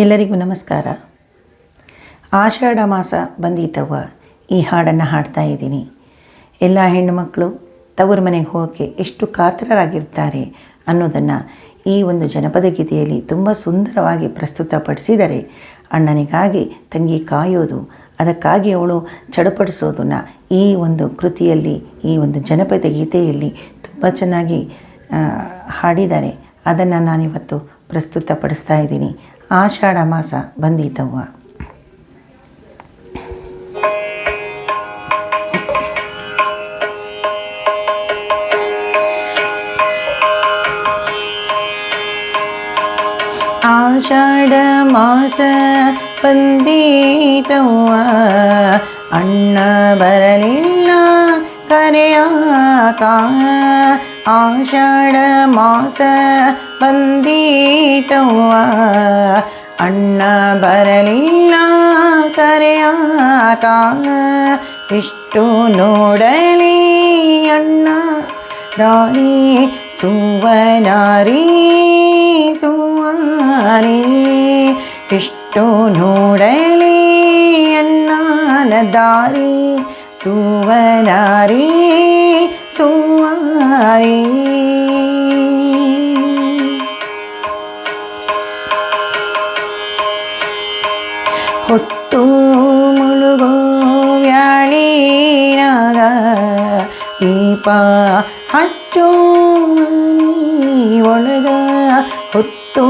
ಎಲ್ಲರಿಗೂ ನಮಸ್ಕಾರ. ಆಷಾಢ ಮಾಸ ಬಂದಿತವ್ವ. ಈ ಹಾಡನ್ನು ಹಾಡ್ತಾ ಇದ್ದೀನಿ. ಎಲ್ಲ ಹೆಣ್ಣುಮಕ್ಕಳು ತವರು ಮನೆಗೆ ಹೋಗೋಕ್ಕೆ ಎಷ್ಟು ಕಾತರರಾಗಿರ್ತಾರೆ ಅನ್ನೋದನ್ನು ಈ ಒಂದು ಜನಪದ ಗೀತೆಯಲ್ಲಿ ತುಂಬ ಸುಂದರವಾಗಿ ಪ್ರಸ್ತುತಪಡಿಸಿದರೆ ಅಣ್ಣನಿಗಾಗಿ ತಂಗಿ ಕಾಯೋದು, ಅದಕ್ಕಾಗಿ ಅವಳು ಚಡಪಡಿಸೋದನ್ನು ಈ ಒಂದು ಕೃತಿಯಲ್ಲಿ, ಈ ಒಂದು ಜನಪದ ಗೀತೆಯಲ್ಲಿ ತುಂಬ ಚೆನ್ನಾಗಿ ಹಾಡಿದ್ದಾರೆ. ಅದನ್ನು ನಾನಿವತ್ತು ಪ್ರಸ್ತುತಪಡಿಸ್ತಾ ಇದ್ದೀನಿ. ಆಷಾಢ ಮಾಸ ಬಂದೀತವ್ವ. ಆಷಾಢ ಮಾಸ ಬಂದೀತವ್ವ. ಅಣ್ಣ ಬರಲಿಲ್ಲ ಕರೆಯಾಕ. ಆಷಾಢ ಮಾಸ ಬಂದೀತವ್ವ. ಅಣ್ಣ ಬರಲಿಲ್ಲ ಕರೆಯಾಕ ಇಷ್ಟು ನೋಡಲಿ ಅಣ್ಣ. ದಾರಿ ಸುವನಾರಿ ಸುವಾರಿ. ಇಷ್ಟು ನೋಡಲಿ ಅಣ್ಣನ ದಾರಿ ಸುವನಾರಿ. ಸುವಾರಿ ಹೊತ್ತು ಮುಳುಗೋ ವ್ಯಾಳಿನಾಗ ದೀಪ ಹಚ್ಚೋ ಮನಿ ಒಳಗ ಹೊತ್ತು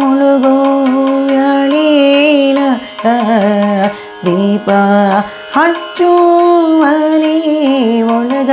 ಮುಳುಗೋ ವ್ಯಾಳಿನಾಗ ದೀಪ ಹಚ್ಚೋ ಮನಿ ಒಳಗ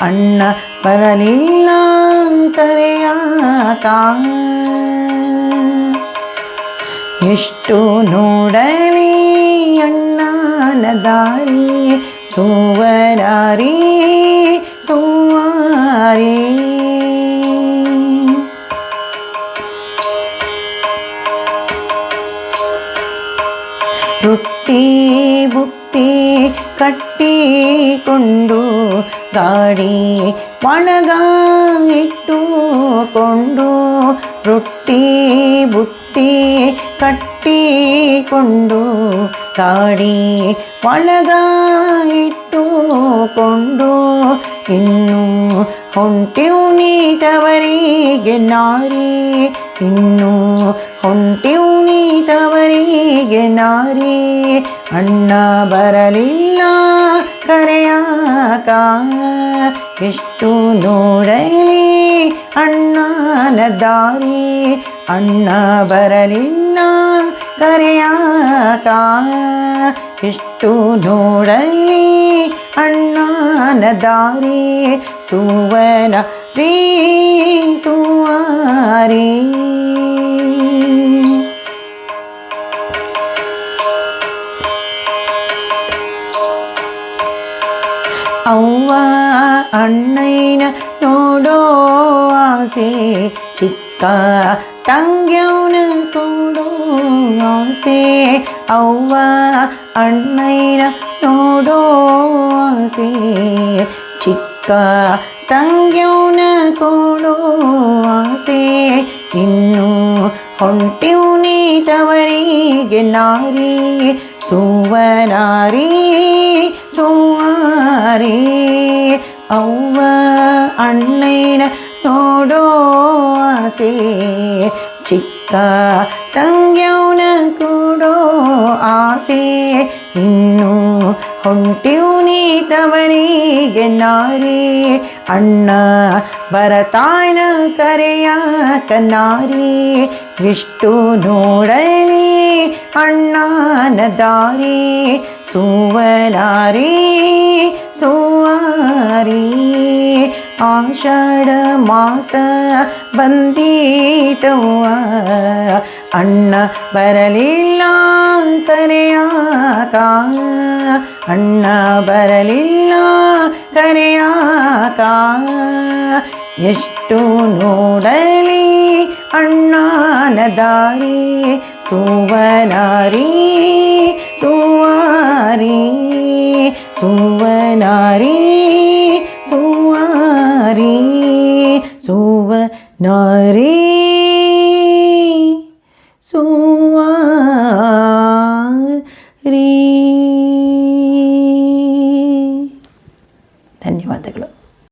ಅಣ್ಣ ಬರಲಿಲ್ಲ ಕರೆಯಾಕ ಎಷ್ಟು ನೋಡಲಿ ಅಣ್ಣನ ದಾರಿ? ಸುವರಾರಿ ಸುವಾರಿ. ರೊಟ್ಟಿ ಬುತ್ತಿ ಕಟ್ಟಿಕೊಂಡು ಗಾಡಿ ಒಣಗ ಇಟ್ಟುಕೊಂಡು ರೊಟ್ಟಿ ಬುತ್ತಿ ಕಟ್ಟಿಕೊಂಡು ಗಾಡಿ ಒಳಗ ಇಟ್ಟುಕೊಂಡು ಇನ್ನು ಹೊಂಟಿವು ನೀತವರಿಗೆ ನಾರಿ, ಇನ್ನು ಹೊಂಟಿವು ನೀತವರಿಗೆ ನಾರಿ. ಅಣ್ಣ ಬರಲಿಲ್ಲ, ಕರೆಯಾಕ. ಎಷ್ಟು ನೋಡಲಿ ಅಣ್ಣನ ದಾರಿ. ಅಣ್ಣ ಬರಲಿಲ್ಲ, ಕರೆಯಾಕ. ಎಷ್ಟು ನೋಡಲಿ ಅಣ್ಣನ ದಾರಿ. ಸುವನ ರೀ ಸುವಾರಿ. ಅಣ್ಣಯ್ಯನ ನೋಡೋ ಆಸೆ ಚಿಕ್ಕ ತಂಗ್ಯವನ ಕೊಡೋ ಆಸೆ ಅವ್ವ ಅಣ್ಣಯ್ಯನ ನೋಡೋ ಆಸೆ ಚಿಕ್ಕ ತಂಗ್ಯವನ ಕೊಡೋ ಆಸೆ ಇನ್ನು ಹೊಂಟಿವು ನೀತವರಿಗೆ ನಾರಿ ಸುವನಾರಿ ಸುವಾರಿ ಅವ್ವ ಅಣ್ಣಯ್ಯನ ನೋಡೋ ಆಸೆ ಚಿಕ್ಕ ತಂಗ್ಯವನ ಕೊಡೋ ಆಸೆ ಇನ್ನು ಹೊಂಟಿವು ನೀತವರಿಗೆ ನಾರಿ ಅಣ್ಣ ಬರತಾನ ಕರೆಯ ಕನಾರಿ ಎಷ್ಟು ನೋಡಲಿ ಅಣ್ಣನ ದಾರಿ ಸುವನಾರಿ ಸುವಾರಿ ಆಷಾಢ ಮಾಸ ಬಂದೀತವ ಅಣ್ಣ ಬರಲಿಲ್ಲ ಕರೆಯಾಕ ಅಣ್ಣ ಬರಲಿಲ್ಲ ಕರೆಯಾಕ ಎಷ್ಟು ನೋಡಲಿ ಅಣ್ಣನ ದಾರಿ ಸುವನಾರಿ ಸುವಾರಿ ಸುವನಾರಿ ಸುವಾರಿ ಸುವನಾರಿ